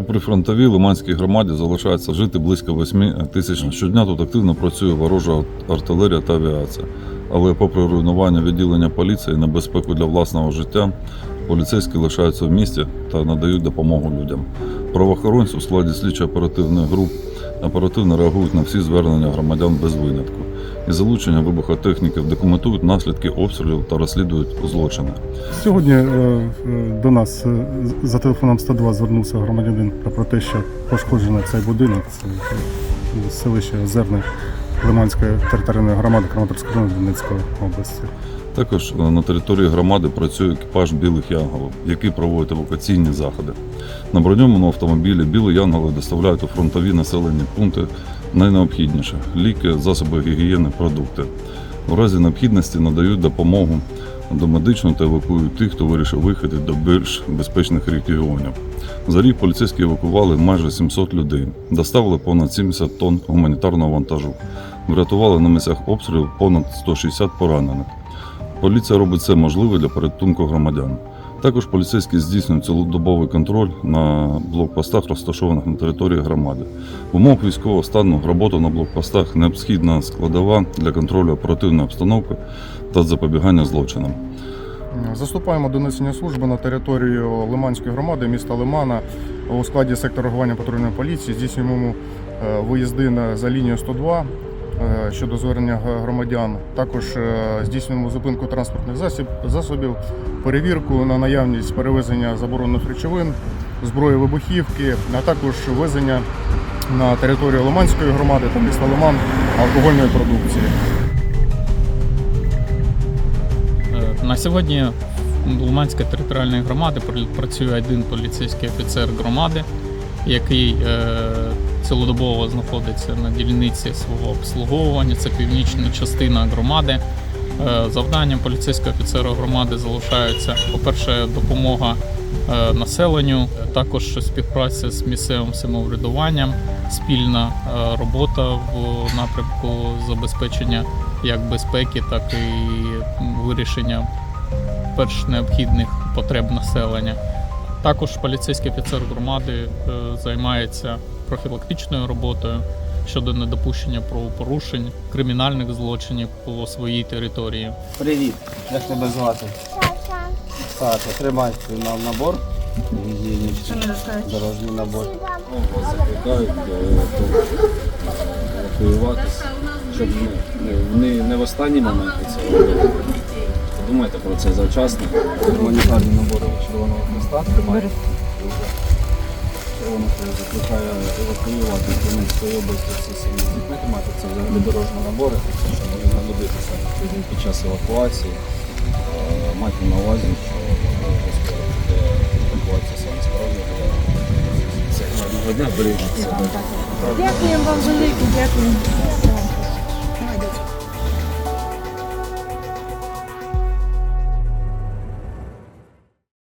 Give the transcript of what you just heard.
У прифронтовій Лиманській громаді залишається жити близько 8 тисяч. Щодня тут активно працює ворожа артилерія та авіація. Але попри руйнування відділення поліції небезпеку для власного життя, поліцейські лишаються в місті та надають допомогу людям. Правоохоронці у складі слідчо-оперативних груп оперативно реагують на всі звернення громадян без винятку. І залучення вибухотехніків документують наслідки обстрілів та розслідують злочини. Сьогодні е, е, до нас е, за телефоном 102 звернувся громадянин про те, що пошкоджений цей будинок. Селище Озерне Лиманської територіальної громади Краматорського району Донецької області. Також е, на території громади працює екіпаж білих янголів, який проводить евакуаційні заходи. На броньованому автомобілі білі янголи доставляють у фронтові населені пункти найнеобхідніше ліки, засоби гігієни, продукти. У разі необхідності надають допомогу домедичну та евакуюють тих, хто вирішив виїхати до більш безпечних регіонів. За рік поліцейські евакували майже 700 людей, доставили понад 70 тонн гуманітарного вантажу, врятували на місцях обстрілів понад 160 поранених. Поліція робить все можливе для порятунку громадян. Також поліцейські здійснюють цілодобовий контроль на блокпостах, розташованих на території громади. В умовах військового стану робота на блокпостах необхідна складова для контролю оперативної обстановки та запобігання злочинам. Заступаємо до несення служби на територію Лиманської громади, міста Лимана у складі сектору реагування патрульної поліції. Здійснюємо е, виїзди за лінію 102 е, щодо звернення громадян. Також е, здійснюємо зупинку транспортних засобів, перевірку на наявність перевезення заборонених речовин, зброї вибухівки, а також везення на територію Лиманської громади та міста Лиман алкогольної продукції. Е, На сьогодні в Луманської територіальної громади працює один поліцейський офіцер громади, який е, цілодобово знаходиться на дільниці свого обслуговування. Це північна частина громади. Е, Завданням поліцейського офіцера громади залишається, по-перше, допомога е, населенню, також співпраця з місцевим самоврядуванням, спільна е, робота в напрямку забезпечення як безпеки, так і вирішення перш необхідних потреб населення. Також поліцейський офіцер громади е, займається профілактичною роботою щодо недопущення правопорушень, кримінальних злочинів по своїй території. Привіт, як тебе звати? Саша. Саша, тримай свій на- набор. Дорожній набор. Закликають евакуюватися, щоб не, не, в останній момент це робити. Подумайте про це завчасно. Гуманітарні набори Червоного Хреста. Тримай. Червоно Хрест закликає евакуювати з Донецької області всі сім'ї з дітьми. Тримати це взагалі дорожні набори, щоб не знадобитися під час евакуації. Е, Майте на увазі, що евакуація саме справді. Це гарного дня, бережіть себе. Дякуємо вам велике, дякую.